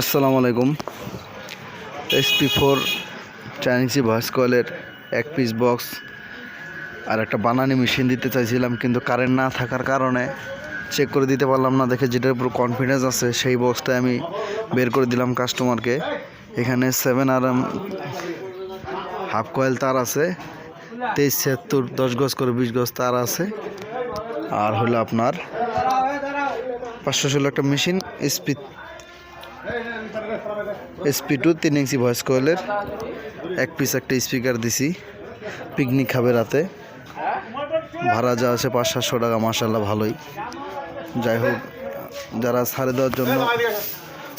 আসসালামু আলাইকুম। SP four চাইনিসি voice কয়েলের এক পিস বক্স আর একটা বানানি মেশিন দিতে চাইছিলাম, কিন্তু কারেন্ট না থাকার কারণে চেক করে দিতে পারলাম না, দেখে যেটার উপর কনফিডেন্স আছে সেই বক্সটা আমি বের করে দিলাম কাস্টমারকে এখানে সেভেন আর এম হাফ কয়েল তার আছে, তেইশ ছিয়াত্তর, দশ গজ করে বিশ গজ তার আছে। আর হলো আপনার পাঁচশো ষোলো একটা মেশিন এসপি এসপি টু তিন ইঞ্চি ভয়েস কয়েলের এক পিস একটা স্পিকার দিছি পিকনিক খাবে রাতে। ভাড়া যা আছে পাঁচ, সাতশো টাকা মাসাল্লাহ ভালোই। যাই হোক, যারা ছাড়ে দেওয়ার জন্য,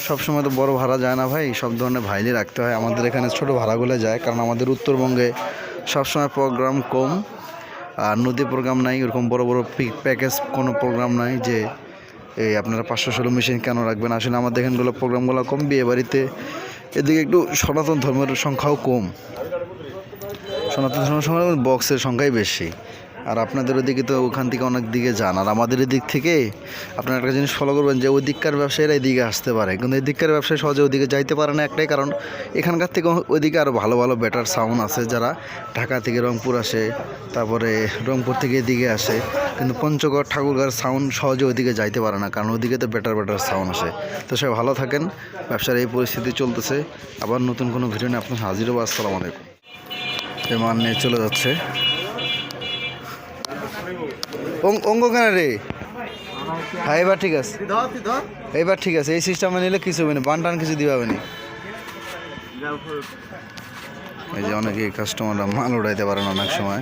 সবসময় তো বড় ভাড়া যায় না ভাই, সব ধরনের ভাইলি রাখতে হয়। আমাদের এখানে ছোট ভাড়াগুলো যায়, কারণ আমাদের উত্তরবঙ্গে সবসময় প্রোগ্রাম কম, আর নদী প্রোগ্রাম নাই, ওরকম বড় বড় প্যাকেজ কোনো প্রোগ্রাম নাই যে এই আপনারা পাঁচশো ষোলো মেশিন কেন রাখবেন? আসলে আমাদের এখানগুলো প্রোগ্রামগুলো কম, বিয়ে বাড়িতে এদিকে একটু সনাতন ধর্মের সংখ্যাও কম। সনাতন ধর্মের সংখ্যা বক্সের সংখ্যাই বেশি। আর আপনাদের ওদিকে তো ওখান থেকে অনেক দিকে যান। আর আমাদের এদিক থেকে আপনারা একটা জিনিস ফলো করবেন যে ওই দিককার ব্যবসায়ীরা এদিকে আসতে পারে। কিন্তু এই দিককার ব্যবসায়ী সহজে ওদিকে যাইতে পারে না একটাই কারণ, এখানকার থেকে ওইদিকে আরও ভালো ভালো বেটার সাউন্ড আছে যারা ঢাকা থেকে রংপুর আসে, তারপরে রংপুর থেকে এদিকে আসে। কিন্তু পঞ্চগড়, ঠাকুরগাঁর সাউন্ড সহজে ওইদিকে যাইতে পারে না, কারণ ওইদিকে তো বেটার বেটার সাউন্ড আসে। তো সবাই ভালো থাকেন, ব্যবসার এই পরিস্থিতি চলতেছে। আবার নতুন কোনো ভিডিও নিয়ে আপনার হাজির হব। আসসালামু আলাইকুম। বিমান নিয়ে চলে যাচ্ছে। অঙ্গ কেন রে? হ্যাঁ এবার ঠিক আছে। এবার ঠিক আছে এই সিস্টেমে নিলে কিছু হবে না বান টান কিছু দিবে না। এই যে অনেকে কাস্টমাররা মাল উড়াইতে পারে না অনেক সময়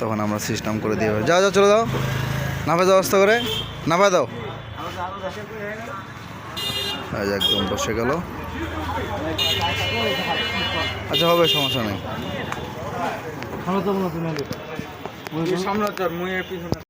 তখন আমরা সিস্টেম করে দিয়ে যাও যাও চলে যাও। নাফে যাও অবস্থা করে নাফা দাও। যে একদম বসে গেল। আচ্ছা হবে সমস্যা নেই। সামনে মুয়ের পিছনে।